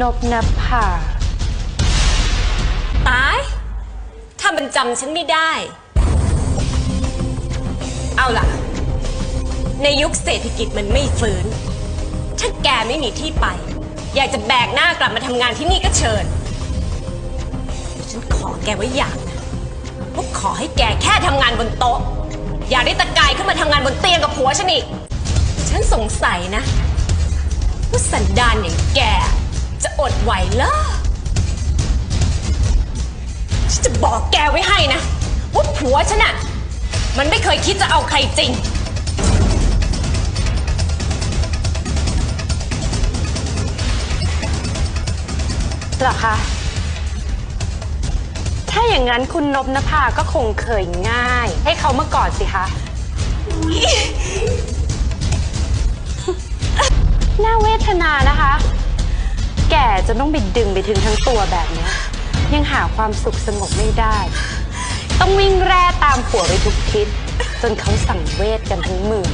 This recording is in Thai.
นบนภาตาย ถ้ามันจำฉันไม่ได้ เอาล่ะ ในยุคเศรษฐกิจมันไม่ฟื้น ถ้าแกไม่มีที่ไป อยากจะแบกหน้ากลับมาทำงานที่นี่ก็เชิญ ฉันขอแกไว้อย่างนะว่าขอให้แกแค่ทำงานบนโต๊ะ อย่าได้ตะกายขึ้นมาทำงานบนเตียงกับผัวฉันอีก ฉันสงสัยนะว่าสันดานอย่างแก จะอดไหวเหรอฉันจะบอกแกไว้ให้นะ ว่าผัวฉันอะมันไม่เคยคิดจะเอาใครจริง เหรอคะ ถ้าอย่างนั้นคุณนบนภาก็คงเคยง่าย ให้เขามาก่อนสิคะ น่าเวทนานะคะแก่จะต้องไปดึงไปถึงทั้งตัวแบบเนี้ยยังหาความสุขสงบไม่ได้ ต้องวิ่งแร่ตามผัวไปทุกทิศจนเขาสั่งเวทกันทั้งมือ